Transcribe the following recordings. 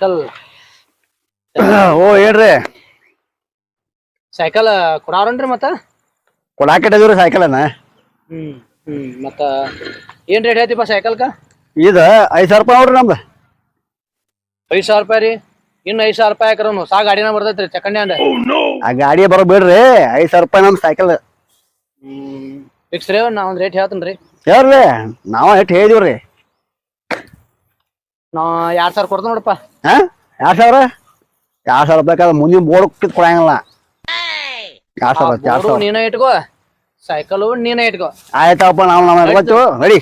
Cycle ಓ ಹೇಳ್ರಿ. Cycle ಕೊಡಾರನ್ರಿ ಮತ್ತ? ಕೊಡಾಕಿಟ್ಟಿದ್ರಿ cycle ಹ್ಮ್ ಹ್ಮ್ ಮತ್ತ ಏನ್ ರೇಟ್ ಐತಿಪ್ಪ ಸೈಕಲ್ಕ ಇದ ಐದ್ ಸಾವಿರ ರೂಪಾಯಿ ನೋಡ್ರಿ ನಮ್ದು. ಐದ್ ಸಾವಿರ ರೂಪಾಯಿ ರೀ? ಇನ್ನು ಐದ್ ಸಾವಿರ ರೂಪಾಯಿ ಹಾಕ್ರ ಸಾ ಗಾಡಿನ ಬರ್ತೈತ್ರಿ ಸೆಕೆಂಡ್ ಹ್ಯಾಂಡ್ ಆ ಗಾಡಿ ಬರೋ ಬಿಡ್ರಿ. ಐದ್ ಸಾವಿರ ರೂಪಾಯಿ ನಮ್ ಸೈಕಲ್ ಹ್ಮ್ ಫಿಕ್ಸ್ ರೀ ನಾ ಒಂದ್ ರೇಟ್ ಹೇಳ್ತೇನ್ರಿ ಹೇಳ್ರಿ. ನಾವ ಎಷ್ಟು ಹೇಳಿದಿವ್ರಿ. ನಾ ಎರಡ್ ಸಾವಿರ ಕೊಡ್ತೇನೆ ನೋಡಪ್ಪ. ಹಾ? ಎರಡ್ ಸಾವಿರ? ಎರಡ್ ಸಾವಿರ ಬೇಕಾದ್ರೆ ಮುಂದಿನ ಬೋರ್ಡ್ ಕಿತ್ ಕೊಡಂಗಿಲ್ಲ ಎರಡ್ ಸಾವಿರ ಎರಡ್ ಸಾವಿರ. ನೀನೇ ಇಟ್ಕೋ. ಸೈಕಲ್ ನೀನೇ ಇಟ್ಕೋ. ಆಯ್ತಪ್ಪ ನಾವು ನಮ್ಮ ಗೊತ್ತು ನಡಿ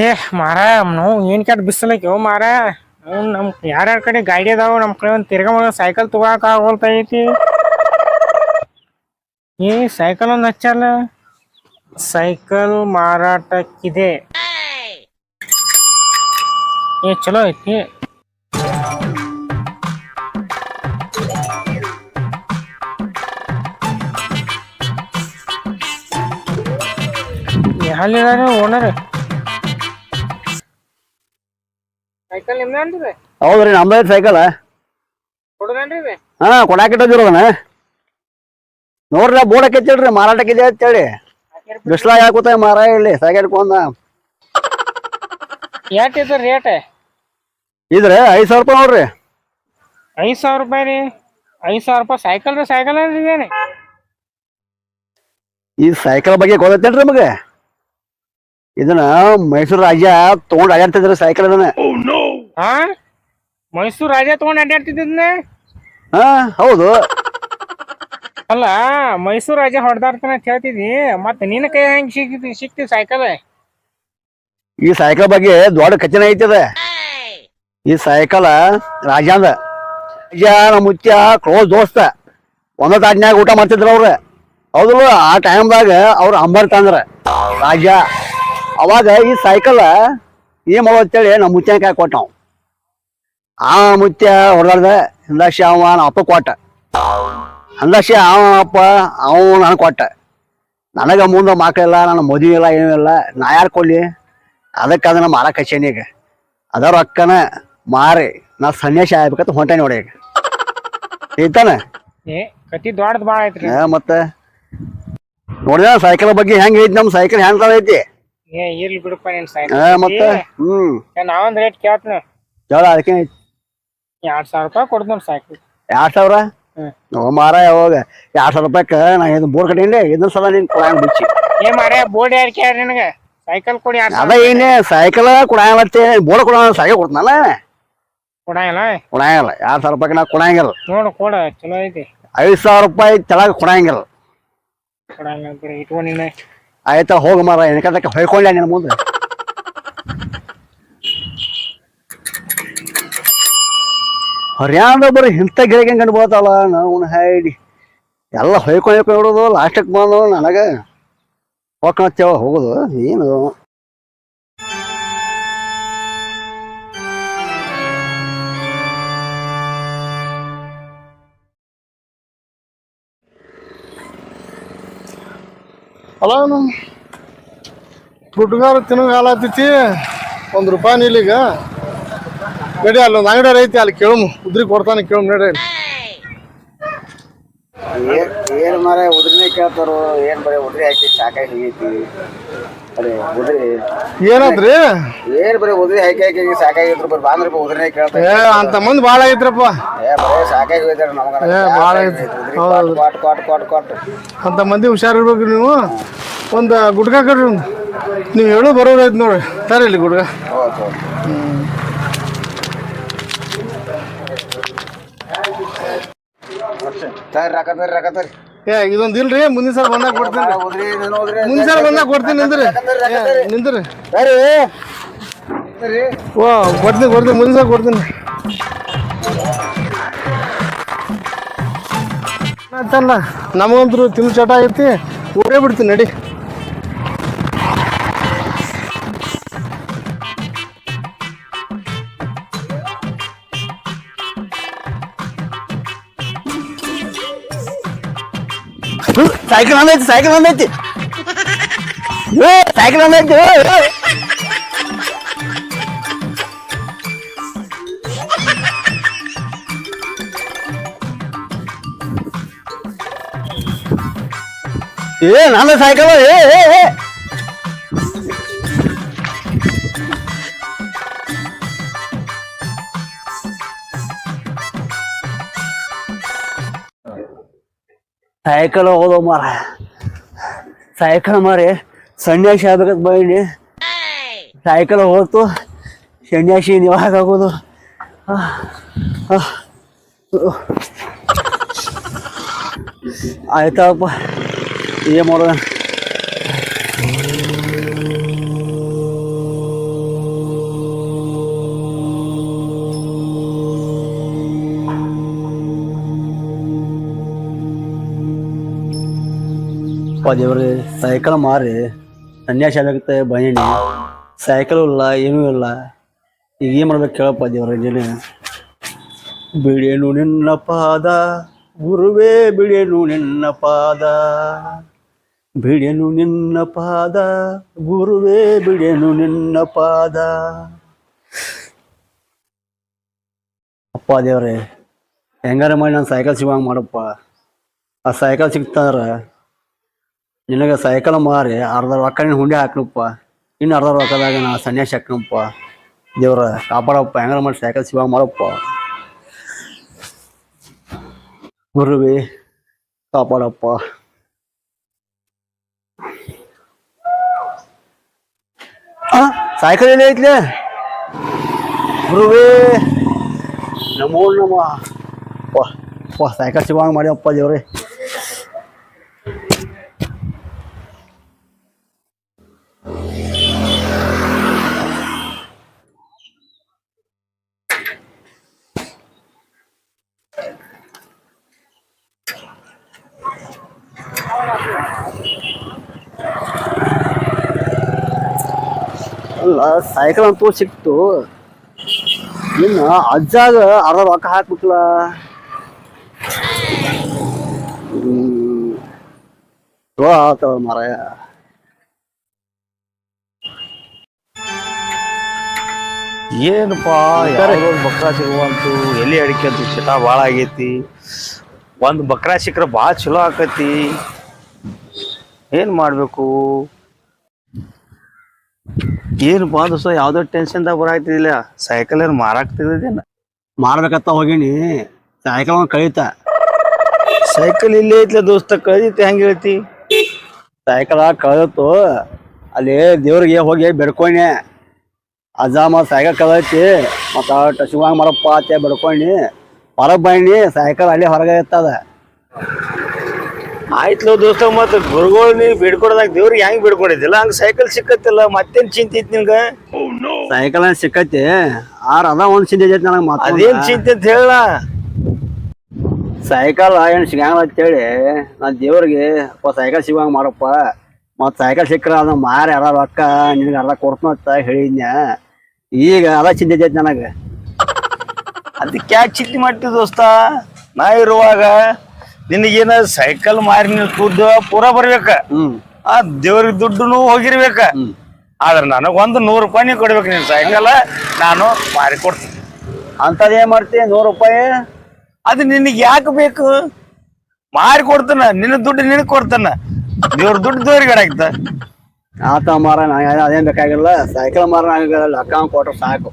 ಏ ಮಾರ ನಾವು ಏನ್ ಕೆಟ್ಟ ಬಿಸಿಲಕ್ಕೆ ಮಾರ. ಅವ್ನು ನಮ್ ಯಾರ್ಯಾರ ಕಡೆ ಗಾಡಿ ಅದಾವ ನಮ್ ಕಡೆ ಒಂದ್ ತಿರ್ಗಾ ಮಗ ಸೈಕಲ್ ತಗೋಕ್ ಆಗೋಲ್ತೈತಿ ಏ ಸೈಕಲ್ ಒಂದ್ ಹಚ್ಚಲ್ಲ. ಸೈಕಲ್ ಮಾರಾಟಕ್ಕಿದೆ. ಏ ಚಲೋ ಐತಿ. ಎಲ್ಲಿದಾರೆ ಓನರ್ ಸೈಕಲ್ ನಿಮ್ದೇನ್ರಿ ಹೌದ್ರಿ ನಮ್ದು ಸೈಕಲ್ ಕೊಡೋದೇನ್ರಿ ಹಾ ಕೊಡಾಕಿಟ್ಟಿರೋದನ ನೋಡ್ರಿ ಬೋರ್ಡ್ ಹಾಕಿತ್ತಿಲ್ರಿ ಮಾರಾಟಕ್ಕಿದೆ ಅಂತೇಳಿ. ಬಿಸ್ಲಾಗ ಹಾಕುತ್ತ ಮಾರ ಇಲ್ಲಿ ಸೈಕಲ್ ಕೊಂದ ಎಷ್ಟ್ ರೇಟ್ ಇದ್ರೆ ಐದ್ ಸಾವಿರ ರೂಪಾಯಿ ನೋಡ್ರಿ. ಐದ್ ಸಾವಿರ ರೂಪಾಯಿ ರೀ. ಐದ್ ಸಾವಿರ ರೂಪಾಯಿ ಸೈಕಲ್ ರೀ ಸೈಕಲ್ ಇದೇನೆ. ಈ ಸೈಕಲ್ ಬಗ್ಗೆ ಗೊತ್ತೈತೇನ್ರಿ ನಿಮಗೆ? ಇದನ್ನ ಮೈಸೂರು ರಾಜ್ಯ ತಗೊಂಡ್ ಅಡ್ಯಾಡ್ತಿದ್ರಿ ಸೈಕಲ್ ಅದನ್ನ ಹಾ ಮೈಸೂರು ರಾಜ ತಗೊಂಡ್ ಅಡ್ಡಾಡ್ತಿದ್ನ ಹಾ ಹೌದು. ಅಲ್ಲ ಮೈಸೂರು ರಾಜ ಹೊಡೆದಾಡ್ತಾನ ಅಂತ ಮತ್ತೆ ಮತ್ತ ನಿನ್ನ ಕೈ ಹೆಂಗ್ ಸಿಕ್ತಿ ಸಿಕ್ತಿ ಸೈಕಲ್ ಈ ಸೈಕಲ್ ಬಗ್ಗೆ ದೊಡ್ಡ ಕಚನ ಐತದ ಈ ಸೈಕಲ್ ರಾಜಾಂದ ರಾಜ ನಮ್ಮ ಮುತ್ಯ ಕ್ಲೋಸ್ ದೋಸ್ತ ಒಂದ ತಾಟ್ನ್ಯಾಗ ಊಟ ಮಾಡ್ತಿದ್ರ ಅವ್ರ. ಹೌದಲ್ಲ, ಆ ಟೈಮ್ದಾಗ ಅವ್ರ ಅಂಬರ್ ತಂದ್ರ, ರಾಜ. ಅವಾಗ ಈ ಸೈಕಲ್ ಏನ್ ಮಾಡೋ ಅಂತೇಳಿ ನಮ್ಮ ಮುತ್ಯ ಕಾಯಿ ಕೊಟ್ಟ ಆ ಮುತ್ಯ ಹೊಡೆದ ಹಿಂದಾಶಿ ಅವ ನಮ್ಮ ಅಪ್ಪ ಕೊಟ್ಟ. ಅಂದಾಶಿ ಅವ ಅಪ್ಪ, ಅವ ನಾನು ಕೊಟ್ಟ. ನನಗ ಮುಂದೆ ಮಕ್ಕಳಿಲ್ಲ ನನ್ನ ಮದುವೆ ಇಲ್ಲ, ಏನೂ ಇಲ್ಲ, ನಾ ಯಾರು ಕೊಡ್ಲಿ? ಅದಕ್ಕೆ ಅದನ್ನ ಮಾರಕ್ಕೆ ಹಚ್ಚೇನಿ ಅದರ ಅದ ರೊಕ್ಕನ ಮಾರಿ ನಾ ಸನ್ಯಾಸಿ ಆಗ್ಬೇಕಂತ ಹೊಂಟೆ ನೋಡಿ ಈಗ. ಐತಾನ ಏ ಕತಿ ದೊಡ್ಡದ್ ಬಾಳ ಐತ್ರಿ. ಏ ಮತ್ತೆ? ನೋಡಿದ ಸೈಕಲ್ ಬಗ್ಗೆ ಹೆಂಗ್ ಐತಿ ನಮ್ ಸೈಕಲ್ ಹೆಂಗ್ ಐತಿ? ಏ ಇರ್ಲಿ ಬಿಡಪ್ಪ ನಿನ್ ಸೈಕಲ್ ಮತ್ತೆ? ಹ್ಮ್. ನಾವೊಂದ್ ರೇಟ್ ಕೇಳ್ತೀನಿ. ಚಲೋ ಅದಕ್ಕೆ ಎರಡ್ ಸಾವಿರ ರೂಪಾಯಿ ಕೊಡ್ತೀನಿ ಸೈಕಲ್ ಎರಡ್ ಸಾವಿರ? ಹ್ಮ್. ಓ ಮಾರ ಯಾವಾಗ? ಎರಡ್ ಸಾವಿರ ರೂಪಾಯಿಕ ನಾ ಇದು ಬೋರ್ ಕಟ್ಟಿನಿ ಇದನ್ನ ಸಲ ನೀನ್ ಕೊಡಂಗ್ ಬಿಚ್ಚಿ. ಏ ಮಾರೇ ಬೋರ್ಡ್ ಯಾರು ಕೇಳ್ರಿ ನಿನಗ? ಸೈಕಲ್ ಕೊಡಿ ಎರಡ್ ಅದ ಸಾವಿರ ಏನೇ ಸೈಕಲ್ ಕೊಡಂಗತ್ತೆ ಬೋರ್ ಕೊಡ ಸೈಕಲ್ ಕೊಡ್ತಾನಲ್ಲ? ಕೊಡಂಗಿಲ್ಲ ಕೊಡಂಗಿಲ್ಲ. ಎರಡ್ ಸಾವಿರ ರೂಪಾಯಿ ನಾವು ಕೊಡಂಗಿಲ್ಲ. ನೋಡು ಕೊಡ ಚಲೋ ಐತಿ. ಐದ್ ಸಾವಿರ ರೂಪಾಯಿ ಕೆಳಗೆ ಕೊಡಂಗಿಲ್ಲ. ಕೊಡಂಗಿಲ್ಲ ಬಿಡು ಇಟ್ಕೊ ನೀನೆ. ಆಯ್ತಾ ಹೋಗ ಮಾರ ಏನಕ್ಕೆ ಹೊಯ್ಕೊಂಡೆ ನಿನ್ನ ಮುಂದೆ? ಹರಿಯಾಣದ ಬರೀ ಇಂಥ ಗಿಡಕ್ಕೆ ಕಂಡು ಬೀಳ್ತಾವಲ್ಲ ನಾವು ಹೈಡಿ. ಎಲ್ಲ ಹೊಯ್ಕೊಂಡು ಹೊಯ್ಕೊಂಡು ಲಾಸ್ಟಕ್ಕೆ ಬಂದು ನನಗೆ. ಹೋಗ್ಕೊಂತೇವ ಹೋಗೋದು ಏನು? ಅಲ್ಲ ಗುಡ್ಗಾರ ತಿನ್ನೋ ಹಾಲಾತೈತಿ ಒಂದು ರೂಪಾಯಿ ನಿಲ್ಲಿಗ ನಡಿ, ಅಲ್ಲಿ ಒಂದು ಅಂಗಡಿ ಐತಿ, ಅಲ್ಲಿ ಕೇಳಮು. ಉದ್ರಿ ಕೊಡ್ತಾನೆ, ಕೇಳಮ್, ನಡಿ. ಏನು ಮರ ಕೇಳ್ತಾರೋ ಏನು ಬರೀ ಉದ್ರಿ ಹಾಕಿ ಸಾಕಾಗಿ ಹೋಗೈತಿ ಅದೇ ಉದ್ರಿ. ಏನಾದ್ರಿ? ಏನು ಬರೀ ಉದ್ರಿ ಹಾಕಿ ಹಾಕಿ ಸಾಕಾಗಿದ್ರು ಬರೀ ಬಾಂದ್ರ ಉದ್ರಿನೇ ಕೇಳ್ತಾರೆ ಏ ಅಂತ ಮಂದಿ ಭಾಳ ಐತ್ರಪ್ಪ ಏ ಬರೀ ಸಾಕಾಗಿ ಹೋಯ್ತಾರ ನಮಗ. ಏ ಭಾಳ ಐತಿ ಹೌದು. ಕೊಟ್ ಕೊಟ್ ಕೊಟ್ ಕೊಟ್ ಅಂತ ಮಂದಿ ಹುಷಾರಿರ್ಬೇಕು ನೀವು. ಒಂದು ಗುಡ್ಗ ಕಡ್ರಿ ಒಂದು. ನೀವು ಹೇಳು ಬರೋದೈತೆ ನೋಡ್ರಿ. ತರಿ ಇಲ್ಲಿ ಗುಡ್ಗ ಹೌದು ತರ್ರಿ ರೊಕ್ಕ ತರ್ರಿ ರೊಕ್ಕ ತರ್ರಿ. ಏ ಇದೊಂದು ಇಲ್ರಿ ಮುಂದಿನ ಸಲ ಬಂದಾಗ ಕೊಡ್ತೀನಿ. ಮುಂದಿನ ಸಲ ಬಂದಾಗ ಕೊಡ್ತೀನಿ ನಿಂದ್ರಿ. ನಿಂದ್ರಿ. ಓ ಕೊಡ್ತೀನಿ ಕೊಡ್ತೀನಿ ಮುಂದಿನ ಸಲ ಕೊಡ್ತೀನಿ. ಆಯ್ತಲ್ಲ ನಮಗಂತೂ ತಿಂದು ಚಟ ಐತಿ ಓಡೇ ಬಿಡ್ತೀನಿ ನಡಿ. ಸೈಕಲ್ ಒಂದೈತಿ ಸೈಕಲ್ ಒಂದೈತಿ ಸೈಕಲ್ ಒಂದೈತಿ ಏ ನನ್ನ ಸೈಕಲ್ ಏ ಏ. ಏ ಸೈಕಲ್ ಹೋದ ಮಾರ. ಸೈಕಲ್ ಮಾರಿ, ಸನ್ಯಾಸಿ ಆಗ್ಬೇಕಂತ ಬೈನಿ ಸೈಕಲ್ ಹೋಗ್ತು ಸನ್ಯಾಸಿ ಯಾವಾಗ ಆಗೋದು. ಆಯ್ತಪ್ಪ, ಏನು ಮಾಡೋದ? ಅಪ್ಪ ದೇವ್ರಿ, ಸೈಕಲ್ ಮಾರಿ ಸನ್ಯಾಸ ಆಗತ್ತೆ ಬನ್ನಿ ಸೈಕಲ್ ಇಲ್ಲ, ಏನೂ ಇಲ್ಲ. ಈಗ ಏನ್ ಮಾಡ್ಬೇಕು ಕೇಳಪ್ಪ ದೇವ್ರ ಜನೇ ಬಿಡೇನು ನಿನ್ನ ಪಾದ, ಗುರುವೇ ಬಿಡೇನು ನಿನ್ನ ಪಾದ. ಬಿಡೇನು ನಿನ್ನ ಪಾದ, ಗುರುವೇ ಬಿಡೇನು ನಿನ್ನ ಪಾದ. ಅಪ್ಪ ದೇವ್ರೆ, ಹೆಂಗಾರ ಮಾಡಿ ನಾನು ಸೈಕಲ್ ಸಿಗುವಂಗೆ ಮಾಡಪ್ಪ. ಆ ಸೈಕಲ್ ಸಿಕ್ತಾರ ನಿನಗೆ ಸೈಕಲ್ ಮಾರಿ ಅರ್ಧ ರೊಕ್ಕ ನೀನು ಹುಂಡಿ ಹಾಕ್ನಪ್ಪ. ಇನ್ನು ಅರ್ಧ ರೊಕ್ಕದಾಗ ನಾ ಸನ್ಯಾಸಿ ಹಾಕ್ನಪ್ಪ. ದೇವ್ರ ಕಾಪಾಡಪ್ಪ, ಹೆಂಗಾರ ಮಾಡಿ ಸೈಕಲ್ ಸಿಗುವಂಗೆ ಮಾಡಪ್ಪ. ಗುರುವೇ, ಕಾಪಾಡಪ್ಪ. ಸೈಕಲ್ ಎಲ್ಲ ಐತ್ಲೆ? ಗುರುವೇ, ನಮೋ ನಮ. ಸೈಕಲ್ ಸಿಗುವಂಗೆ ಮಾಡ್ಯಪ್ಪ ದೇವ್ರೆ. ಅಲ್ಲ ಸೈಕಲ್ ಅಂತೂ ಸಿಕ್ತು. ಇನ್ನು ಅಜ್ಜಾಗ ಅರ್ಧ ರೊಕ್ಕ ಹಾಕ್ಬಿಟ್ಲ? ಆತವ ಮಾರಾಯ. ಏನಪ್ಪಾ ಯಾವ್ದೋ ಬಕ್ರ ಸಿಗುವಂತು ಎಲ್ಲಿ ಅಡಿಕೆ ಅಂತ ಚಟ ಭಾಳ ಆಗೈತಿ. ಒಂದು ಬಕ್ರ ಸಿಕ್ಕರೆ ಭಾಳ ಚಲೋ ಆಕತಿ. ಏನ್ ಮಾಡಬೇಕು? ಏನಪ್ಪಾ ದೋಸ್ತ ಯಾವ್ದೋ ಟೆನ್ಷನ್ದಾಗ ಬರಾಕ್ತಿದಿಲ್ಲ ಸೈಕಲ್ ಏನ್ ಮಾರಾಕ್ ತೆಗ್ದಿದ್ದೇನ ಮಾರ್ಬೇಕತ್ತ ಹೋಗಿನಿ. ಸೈಕಲ್ ಒಂದು ಕಳೀತ. ಸೈಕಲ್ ಇಲ್ಲೇ ಐತ್ಲ ದೋಸ್ತ ಕಳೀತಿ ಹೆಂಗೆ ಹೇಳ್ತಿ? ಸೈಕಲ್ ಕಳತ್ತು ಅಲ್ಲಿ ದೇವ್ರಿಗೆ ಹೋಗಿ ಬೆಡ್ಕೊಂಡೆ ಅಜ್ಜ ಮತ್ತು ಸೈಕಲ್ ಕಳೈತಿ ಮತ್ತು ಶಿವಂಗ್ ಮರಪ್ಪ ಅತ್ತೆ ಬೆಡ್ಕೊಂಡಿ ಹೊರಗೆ ಸೈಕಲ್ ಅಲ್ಲಿ ಹೊರಗೆ ಇರ್ತದ ಆಯ್ತ್ಲೋ ದೋಸ್ತ ಮತ್ತೆ ಗುರುಗಳು ನೀವು ಬಿಡ್ಕೊಡ್ದಾಗ ದೇವ್ರಿಗೆ ಹೆಂಗ್ ಬಿಡ್ಕೊಂಡಿದ್ದಿಲ್ಲ? ಹಂಗ ಸೈಕಲ್ ಸಿಕ್ಕತ್ತಿಲ್ಲ ಮತ್ತೇನ್ ಚಿಂತೆ ಐತಿ ನಿನ್ಗ ಸೈಕಲ್ ಏನ್ ಸಿಕ್ಕತ್ತೆ. ಆರ್ ಅದ ಒಂದ್ ಚಿಂತೆ ಐತಿ ನನಗೆ ಅದೇನ್ ಮತ್ತೆ ಚಿಂತೆ ಅಂತ ಹೇಳ. ಸೈಕಲ್ ಏನ್ ಸಿಗಂಗಿಲ್ಲ ಅಂತೇಳಿ ನಾ ದೇವ್ರಿಗೆ ಅಪ್ಪ ಸೈಕಲ್ ಸಿಗುವಂಗ ಮಾಡಪ್ಪ. ಮತ್ ಸೈಕಲ್ ಸಿಕ್ಕ್ರ ಅದ ಮಾರಿ ಯಾರ ರೊಕ್ಕ ನಿನಗೆ ಅರ್ಧ ಕೊಡ್ತು ಅಂತ ಹೇಳಿದ್ನ ಈಗ ಅದ ಚಿಂತೆ ಐತಿ ನನಗೆ. ಅದಕ್ಕೆ ಯಾಕೆ ಚಿಂತೆ ಮಾಡ್ತೀವಿ ದೋಸ್ತ? ನಾ ಇರುವಾಗ ನಿನಗೇನ ಸೈಕಲ್ ಮಾರಿ ನೀನು ಕೂದ ಪೂರ ಬರ್ಬೇಕ. ಆ ದೇವ್ರಿಗೆ ದುಡ್ಡುನು ಹೋಗಿರ್ಬೇಕ. ಆದ್ರೆ ನನಗೊಂದು ಒಂದು ನೂರು ರೂಪಾಯಿ ಕೊಡ್ಬೇಕು. ನೀನು ಸೈಕಲ್ ನಾನು ಮಾರಿ ಕೊಡ್ತೀನಿ. ಅಂತದೇನ್ ಏನ್ ಮಾಡ್ತಿ? ನೂರು ರೂಪಾಯಿ? ಅದು ನಿನಗೆ ಯಾಕೆ ಬೇಕು? ಮಾರಿ ಕೊಡ್ತಾನ. ನಿನ್ನ ದುಡ್ಡು ನಿನಗೆ ಕೊಡ್ತಾನ. ದೇವ್ರ ದುಡ್ಡು ದೇವ್ರಿಗೆ ಅಡಾಕ್ತ. ಆತ ಮಾರ ನನಗೆ ಅದೇನ್ ಬೇಕಾಗಿಲ್ಲ. ಸೈಕಲ್ ಮಾರ ನನಗೆ ಲಕ್ಕ ಕೊಟ್ರೆ ಸಾಕು.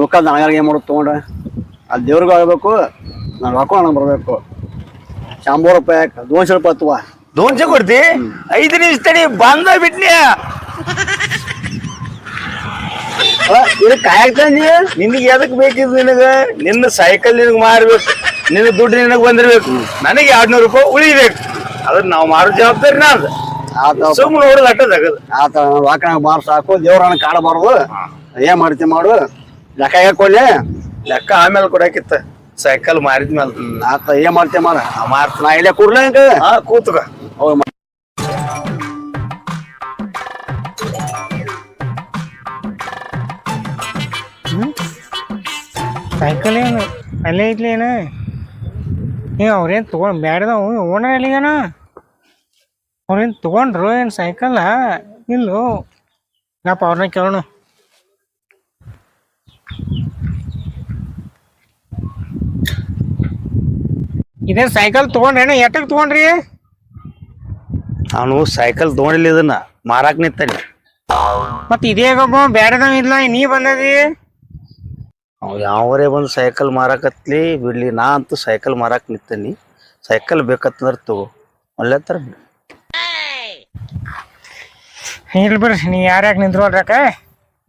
ರೊಕ್ಕ ನನಗಾರ ಏನ್ ಮಾಡೋದು ತಗೊಂಡ್ರೆ? ಅದು ದೇವ್ರಿಗೆ ಆಗ್ಬೇಕು. ನಾನು ರೊಕ್ಕ ನನಗೆ ಬರ್ಬೇಕು. ಶಂಬರ್ ಪ್ಯಾಕ್ ದೋನ್ಶ ರೂಪಾಯಿ ತುವ ದೋನ್ಸೆ ಕೊಡ್ತಿ? ಐದು ನಿಮಿಷ ತಡಿ ಬಂದ ಬಿಟ್ನಿ. ಇದು ಕಾಯಾಗ್ತಾನೆ ನಿನಗೆ ಎದಕ್ ಬೇಕಿದ್ ನಿನಗ? ನಿನ್ನ ಸೈಕಲ್ ನಿನಗ್ ಮಾರ್ಬೇಕು ನಿನ್ನ ದುಡ್ಡು ನಿನಗ್ ಬಂದಿರ್ಬೇಕು. ನನಗೆ ಎರಡ್ ನೂರು ರೂಪಾಯಿ ಉಳಿಬೇಕು. ಅದನ್ನ ನಾವು ಮಾರೋ ಜವಾಬ್ದಾರಿ ನಾದ್ ಆತ ಸುಮ್ಮನೆ ನೋಡಿದ ಅಟ್ಟದಾಗದು ಆತ ನನಗೆ ಮಾರ್ ಸಾಕು ದೇವ್ರನ್ನ ಕಾಡಬಾರ್ದು ಏನ್ ಮಾಡ್ತಿ ಮಾಡು. ಲೆಕ್ಕ ಹಾಕೊಳ್ಳಿ ಲೆಕ್ಕ ಆಮೇಲೆ ಕೊಡಾಕಿತ್ತ. ಸೈಕಲ್ ಮಾರಿದ್ಮೇಲೆ ಆತ ಏನ್ ಮಾಡ್ತಿ ಮಾರ? ಮಾರ್ತ ನಾ ಇಲ್ಲೇ ಕೂಡ್ಲ ಹಾ ಕೂತ್ಕ. ಸೈಕಲ್ ಏನು ಅಲ್ಲೇ ಏನ? ಏ ಅವ್ರೇನು ತೊಗೊಂಡು ಬ್ಯಾಡ್ದವು ಓನರ್ ಎಲ್ಲಿಗನ ಅವ್ರೇನು ತೊಗೊಂಡ್ರು ಏನು ಸೈಕಲ್ಲ ಇಲ್ಲೋ. ನಾ ಅವ್ರನ್ನ ಕೇಳೋಣ. ಇದೇ ಸೈಕಲ್ ತಗೊಂಡ್ರೇನು? ಎಟ್ಟಕ್ಕೆ ತಗೊಂಡ್ರಿ? ಅವನು ಸೈಕಲ್ ತಗೊಂಡಿಲ್ಲ ಇದನ್ನ. ಮಾರಾಕ್ ನಿಂತಾನೆ. ಮತ್ ಇದೇ ಬ್ಯಾಡದವ್ ಇಲ್ಲ ನೀ ಬಂದದಿ? ಅವ್ ಯಾವರೇ ಬಂದು ಸೈಕಲ್ ಮಾರಾಕತ್ಲಿ ಬಿಡ್ಲಿ ನಾ ಅಂತೂ ಸೈಕಲ್ ಮಾರಾಕ್ ನಿಂತಾನಿ. ಸೈಕಲ್ ಬೇಕತ್ತಂದ್ರ ತಗೋ. ಒಳ್ಳೆ ತರ ಇಲ್ಲ ಬಿಡ್ರಿ ನೀ ಯಾರ್ಯಾಕ ನಿಂತ್ರಕ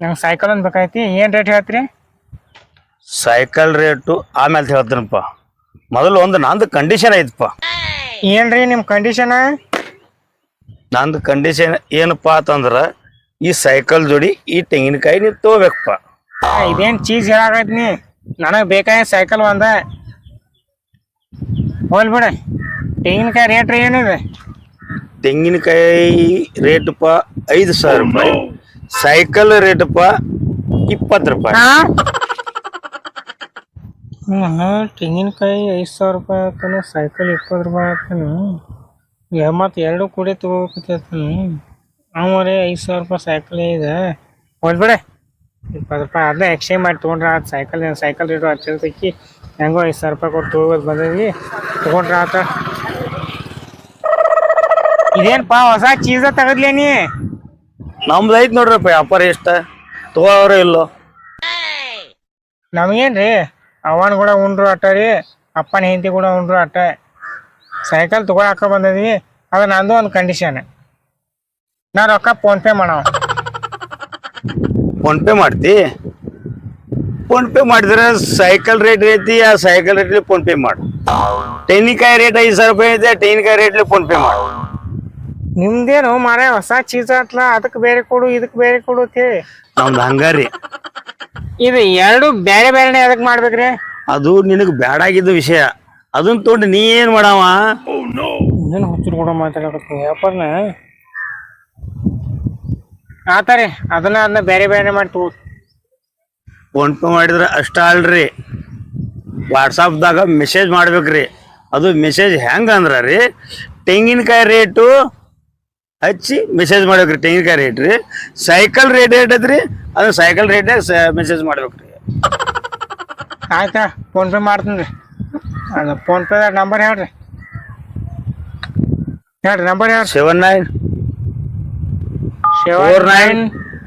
ನಂಗೆ ಸೈಕಲ್ ಒಂದು ಬೇಕಾಯ್ತಿ. ಏನ್ ರೇಟ್ ಹೇಳ್ತೀರಿ? ಸೈಕಲ್ ರೇಟು ಆಮೇಲೆ ಹೇಳ್ತೀನಪ್ಪ. ಮೊದಲು ಒಂದು ನಂದು ಕಂಡೀಷನ್ ಐತಪ್ಪ. ಏನ್ರಿ ನಿಮ್ ಕಂಡೀಷನ್ ನಂದು ಕಂಡೀಷನ್ ಏನಪ್ಪಾ ಅಂತಂದ್ರ ಈ ಸೈಕಲ್ ಜೋಡಿ ಈ ತೆಂಗಿನಕಾಯಿ ನೀವು ತಗೋಬೇಕಪ್ಪ. ಇದೇನ್ ಚೀಸ್ ಹೇಳಾಕೈತಿ ನೀ? ನನಗ್ ಬೇಕಾಯ ಸೈಕಲ್ ಒಂದ. ಹೋಲ್ ಬಿಡ. ತೆಂಗಿನಕಾಯಿ ರೇಟ್ ಏನಿದೆ ತೆಂಗಿನಕಾಯಿ ರೇಟಪ್ಪ ಐದು ಸಾವಿರ ರೂಪಾಯಿ. ಸೈಕಲ್ ರೇಟಪ್ಪ ಇಪ್ಪತ್ತು ರೂಪಾಯಿ. ಹ್ಮ್ ತೆಂಗಿನಕಾಯಿ ಐದು ಸಾವಿರ ರೂಪಾಯಿ ಆತಾನು ಸೈಕಲ್ ಇಪ್ಪತ್ತು ರೂಪಾಯಿ ಆತಾನು. ಮತ್ತು ಎರಡು ಕೂಡಿ ತಗೋಬೇಕತ್ತಾನು ಅವರೇ ಐದು ಸಾವಿರ ರೂಪಾಯಿ ಸೈಕಲ್ ಇದೆ. ಹೋಲ್ಬಿಡೆ ಇಪ್ಪತ್ತು ರೂಪಾಯಿ ಅದನ್ನ ಎಕ್ಸ್ಚೇಂಜ್ ಮಾಡಿ ತೊಗೊಂಡ್ರೆ ಆತ ಸೈಕಲ್ ಸೈಕಲ್ ರೇಟು ಹಚ್ಚಿರ್ತೈತಿ ಹೆಂಗೋ ಐದು ಸಾವಿರ ರೂಪಾಯಿ ಕೊಟ್ಟು ತಗೋಬೋದು ಬಂದೀವಿ ತೊಗೊಂಡ್ರೆ ಆತ. ಇದೇನಪ್ಪ ಹೊಸ ಚೀಸ ತಗದ್ಲೇನಿ ನಮ್ದು ಐತ್ ನೋಡ್ರಪ್ಪ ವ್ಯಾಪಾರ ಎಷ್ಟ ತಗೋವ್ರ ಇಲ್ಲೋ. ನಮಗೇನ್ರಿ? ಅವನ್ ಕೂಡ ಉಂಡ್ರು ಅಟ್ಟ ರೀ ಅಪ್ಪನ ಹೆಂಡತಿ ಕೂಡ ಉಂಡ್ರು ಅಟ್ಟ ಸೈಕಲ್ ತಗೊಳಕ ಬಂದಿದ್ವಿ ಅದು ನಂದು ಒಂದು ಕಂಡೀಷನ್ ನಾ ರೊಕ್ಕ ಫೋನ್ ಪೇ ಮಾಡವ. ಫೋನ್ ಪೇ ಮಾಡ್ತಿ? ಫೋನ್ ಪೇ ಮಾಡಿದ್ರೆ ಸೈಕಲ್ ರೇಟ್ ಐತಿ ಆ ಸೈಕಲ್ ರೇಟ್ಲಿ ಫೋನ್ ಪೇ ಮಾಡು. ತೆಂಗಿನಕಾಯಿ ರೇಟ್ ಐದು ಸಾವಿರ ರೂಪಾಯಿ ಐತೆ ತೆಂಗಿನಕಾಯಿ ರೇಟ್ಲಿ ಫೋನ್ ಪೇ ಮಾಡು. ನಿಮ್ದೇನು ಮಾರೇ ಹೊಸ ಚೀಸ್ ಆತ್ಲ ಅದಕ್ಕೆ ಬೇರೆ ಕೊಡು ಇದಕ್ಕೆ ಬೇರೆ ಕೊಡು ಅಂತ ಹೇಳಿ. ನಮ್ದು ಹಂಗಾರಿ. ಇದು ಎರಡು ಬೇರೆ ಬೇರೆನೆ ಅದಕ್ಕೆ ಮಾಡ್ಬೇಕ್ರಿ? ಅದು ನಿನಗೆ ಬ್ಯಾಡಾಗಿದ್ದ ವಿಷಯ. ಅದನ್ನ ತೊಗೊಂಡು ನೀ ಏನ್ ಮಾಡವ? ಏನು ಹುಚ್ಚರು ಕೂಡ ಮಾತಾಡಕತ್ತೀನಿ ವ್ಯಾಪಾರನ ಆತಾರೆ ಅದನ್ನ ಅದನ್ನ ಬೇರೆ ಬೇರೆ ಮಾಡಿ ತಗೋ. ಫೋನ್ ಪೇ ಮಾಡಿದ್ರೆ ಅಷ್ಟ ಅಲ್ರಿ. ವಾಟ್ಸಾಪ್ದಾಗ ಮೆಸೇಜ್ ಮಾಡ್ಬೇಕ್ರಿ. ಅದು ಮೆಸೇಜ್ ಹೆಂಗ ಅಂದ್ರ ರೀ? ತೆಂಗಿನಕಾಯಿ ರೇಟು ಹಚ್ಚಿ ಮೆಸೇಜ್ ಮಾಡ್ಬೇಕ್ರಿ ತೆಂಗಿನಕಾಯಿ ರೇಟ್ ರೀ. ಸೈಕಲ್ ರೇಟ್ ಏಟ್ ಐತ್ರಿ ಅದು ಸೈಕಲ್ ರೇಟ್ನಾಗ ಮೆಸೇಜ್ ಮಾಡ್ಬೇಕ್ರಿ. ಆಯ್ತಾ ಫೋನ್ ಪೇ ಮಾಡ್ತೀನಿ ರೀ. ಅದು ಫೋನ್ ಪೇ ನಂಬರ್ ಹೇಳ್ರಿ. ಹೇಳ್ರಿ ನಂಬರ್ ಹೇಳ್ರಿ. Seven nine four nine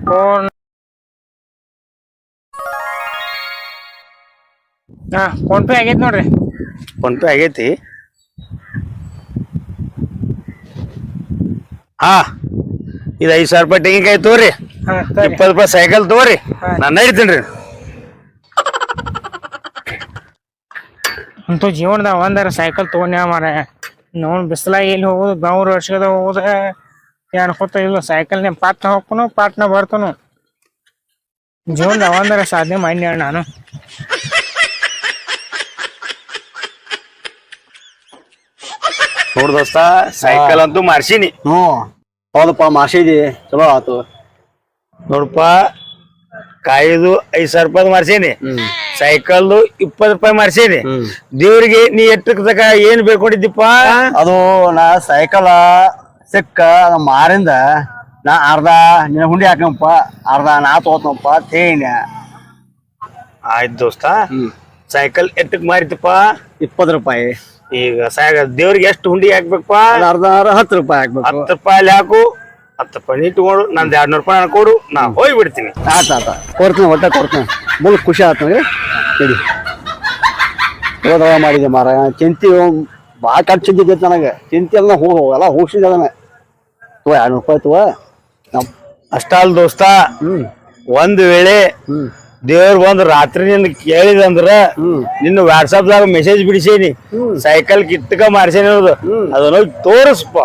four ಹಾ ಫೋನ್ ಪೇ ಆಗೈತೆ ನೋಡ್ರಿ. ಫೋನ್ ಪೇ ಆಗೈತಿ. ಹಾ ಇದು ಐದು ಸಾವಿರ ರೂಪಾಯಿ ತೆಂಗಿನಕಾಯಿ ತೋರಿ ಇಪ್ಪತ್ತು ರೂಪಾಯಿ ಸೈಕಲ್ ತೋರಿ. ನಾನು ನಡೀತೀನಿ ಅಂತೂ ಜೀವನದಾಗ ಒಂದರ ಸೈಕಲ್ ತೊಗೊಂಡ ಮಾರ ನೋಡ್ ಬಿಸಿಲಾಗ ಎಲ್ಲಿ ಹೋಗೋದು ಬೆವ್ರು ವರ್ಷದ ಹೋಗೋದ ಅನ್ಕೋತ ಇಲ್ಲ ಸೈಕಲ್ನೇ ಪಾಟ್ನ ಹೋಗ್ಕೊನು ಪಾಟ್ನ ಬರ್ತನು ಜೀವನದಾಗ ಒಂದರ ಸಾಧನೆ ಮಾಡಿ ನಾನು. ನೋಡ್ ದೋಸ್ತ ಸೈಕಲ್ ಅಂತೂ ಮಾರ್ಸಿನಿ ಹ್ಮ್ ಹೌದಪ್ಪ ಮಾರ್ಸಿದಿ ಚಲೋ ಆತು. ನೋಡಪ್ಪ ಕಾಯಿದು ಐದ್ ಸಾವಿರ ರೂಪಾಯಿ ಮಾರ್ಸೇನಿ ಸೈಕಲ್ ಇಪ್ಪತ್ ರೂಪಾಯಿ ಮಾರ್ಸೇನಿ ದೇವ್ರಿಗೆ ನೀ ಎಟ್ಟಕ್ ತಕ ಏನ್ ಬೇಕೊಂಡಿದ್ದೀಪ್ಪ ಅದು ನಾ ಸೈಕಲ್ ಸಿಕ್ಕ ಮಾರಿಂದ ನಾ ಅರ್ಧ ನಿನ್ನ ಹುಂಡಿ ಹಾಕಪ್ಪ ಅರ್ಧ ನಾ ತಗೋತನಪ್ಪ ತೇಣ್ಯ ಆಯ್ತು ದೋಸ್ತ. ಸೈಕಲ್ ಎಟ್ಟಕ್ ಮಾರಿದ್ದಪ್ಪ? ಇಪ್ಪತ್ತು ರೂಪಾಯಿ. ಈಗ ಸಾಗ ದೇವ್ರಿಗೆ ಎಷ್ಟು ಹುಂಡಿ ಹಾಕ್ಬೇಕು ಅರ್ಧ ಅರ್ಧ ಹತ್ತು ರೂಪಾಯಿ ಹಾಕ್ಬೇಕು. ಹತ್ತು ರೂಪಾಯಿ ಅಲ್ಲಿ ಹಾಕು ಹತ್ತು ರೂಪಾಯಿ ನೀ ತಗೊಂಡು ನಂದು ಎರಡ್ನೂರು ರೂಪಾಯಿ ನಾನು ಕೊಡು ನಾ ಹೋಗಿ ಬಿಡ್ತೀನಿ ಆತ ಆತ ಕೊಡ್ತೀನಿ ಒಟ್ಟ ಕೊಡ್ತೀನಿ. ಮುಲ್ ಖುಷಿ ಆಯ್ತು ನನಗೆ ಹೇಳಿ ಹೋದವ ಮಾಡಿದೆ ಮಾರ ಚಿಂತಿ ಭಾಳ ಕಟ್ ಚಿಂತಿ ಇದ್ದೈತೆ ನನಗೆ. ಚಿಂತೆ ಎಲ್ಲ ಹೋಗ ಎಲ್ಲ ಹೋಗ್ಸಿದ್ದೆ ಅದನ್ನ. ತಗೋ ಎರಡು ನೂರು ರೂಪಾಯಿ ತಗೋ ಅಷ್ಟಲ್ ದೋಸ್ತ ಒಂದ್ ವೇಳೆ ದೇವ್ರ ಬಂದ್ ರಾತ್ರಿ ನಿನ್ ಕೇಳಿದಂದ್ರ ನಿನ್ನ ವಾಟ್ಸಾಪ್ ದಾಗ ಮೆಸೇಜ್ ಬಿಡಿಸೇನಿ. ಸೈಕಲ್ ಕಿತ್ತಕ ಮಾಡ್ಸೇನಿ ಅನ್ನೋದು. ಅದನ್ನ ತೋರಿಸ್ಪ.